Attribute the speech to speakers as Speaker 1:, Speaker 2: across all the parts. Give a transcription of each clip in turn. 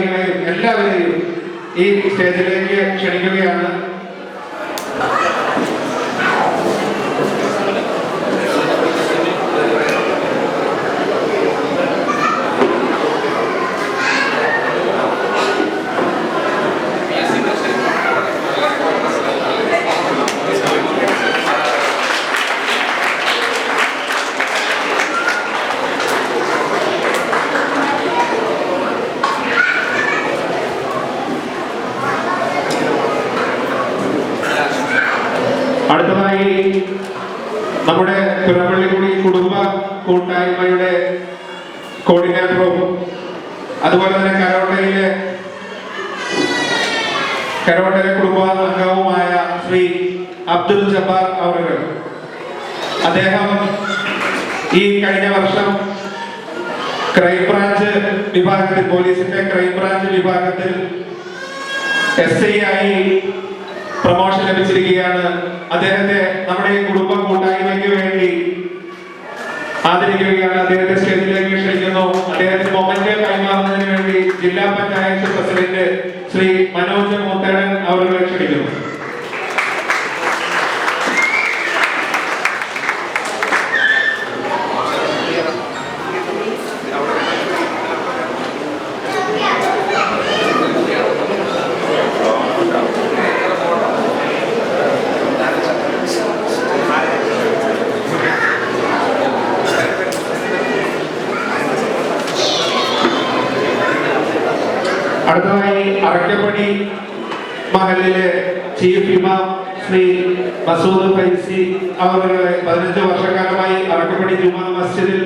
Speaker 1: ഭാരവാഹികളെയും എല്ലാവരെയും ഈ സ്റ്റേജിലേക്ക് ക്ഷണിക്കുകയാണ്. അടുത്തതായി നമ്മുടെ പിറവള്ളിക്കുടി കുടുംബ കൂട്ടായ്മയുടെ കോർഡിനേറ്ററും അതുപോലെ തന്നെ കരോട്ടയിലെ കരോട്ടയിലെ കുടുംബ അംഗവുമായ ശ്രീ അബ്ദുൽ ജബ്ബാർ അവർ അദ്ദേഹം ഈ കഴിഞ്ഞ വർഷം ക്രൈംബ്രാഞ്ച് വിഭാഗത്തിൽ പോലീസിന്റെ ക്രൈംബ്രാഞ്ച് വിഭാഗത്തിൽ എസ് ഐ ആയി പ്രൊമോഷൻ ലഭിച്ചിരിക്കുകയാണ്. അദ്ദേഹത്തെ നമ്മുടെ കുടുംബ കൂട്ടായ്മയ്ക്ക് വേണ്ടി ആദരിക്കുകയാണ്. അദ്ദേഹത്തെ സ്റ്റേജിലേക്ക് ക്ഷണിക്കുന്നു. അദ്ദേഹത്തിന് മൊമെന്റ് കൈമാറുന്നതിന് വേണ്ടി ജില്ലാ പഞ്ചായത്ത് പ്രസിഡന്റ് ശ്രീ മനോജ് മുത്തേടൻ അവരെ ക്ഷണിക്കുന്നു. അടുത്തതായി അറക്കപ്പടി മഹലിലെ ചീഫ് ഇമാം ശ്രീ മസൂദ് ഫൈസി അവരുടെ പതിനഞ്ച് വർഷക്കാലമായി അറക്കപ്പടി ജുമാ മസ്ജിദിൽ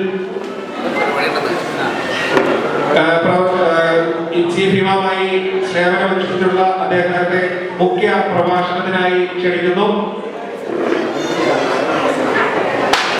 Speaker 1: ചീഫ് ഇമാമായി സേവനമനുഷ്ഠിച്ചിട്ടുള്ള അദ്ദേഹത്തെ മുഖ്യ പ്രഭാഷണത്തിനായി ക്ഷണിക്കുന്നു.